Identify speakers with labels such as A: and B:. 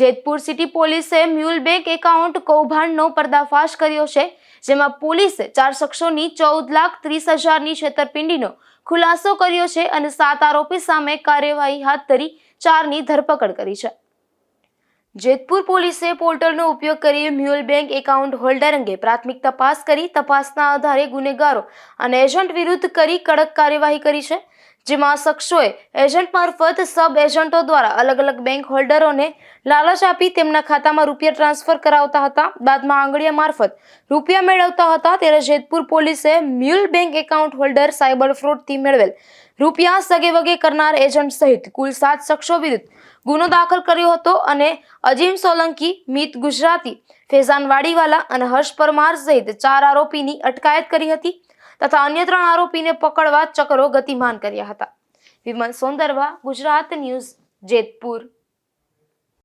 A: Jetpur city પોલીસે mule bank account કૌભાંડનો પર્દાફાશ કર્યો છે, જેમાં પોલીસે ચાર શખ્સોની ચૌદ લાખ ત્રીસ હજારની છેતરપિંડીનો ખુલાસો કર્યો છે અને સાત આરોપી સામે કાર્યવાહી હાથ ધરી ચારની ધરપકડ કરી છે. જેતપુર પોલીસે પોર્ટલનો ઉપયોગ કરી મ્યુલ બેંક એકાઉન્ટ હોલ્ડર અંગે પ્રાથમિક તપાસ કરી, તપાસના આધારે ગુનેગારો અને એજન્ટ વિરુદ્ધ કરી કડક કાર્યવાહી કરી છે. જેમાં શખ્સોએ એજન્ટ મારફત સબ એજન્ટો દ્વારા અલગ અલગ બેંક હોલ્ડરોને લાલચ આપી તેમના ખાતામાં રૂપિયા ટ્રાન્સફર કરાવતા હતા. બાદમાં આંગળીયા મારફત રૂપિયા મેળવતા હતા. ત્યારે જેતપુર પોલીસે mule bank account holder cyber ફ્રોડથી મેળવેલ રૂપિયા સગે વગે કરનાર એજન્ટ સહિત કુલ સાત શખ્સો વિરુદ્ધ ગુનો દાખલ કર્યો હતો અને અજીમ સોલંકી, મિત ગુજરાતી ફેઝાન વાડીવાલા અને હર્ષ પરમાર સહિત ચાર આરોપીની અટકાયત કરી હતી. તથા અન્ય ત્રણ આરોપીને પકડવા ચક્રો ગતિમાન કર્યા હતા. વિમલ સોંદરવા ગુજરાત ન્યૂઝ જેતપુર.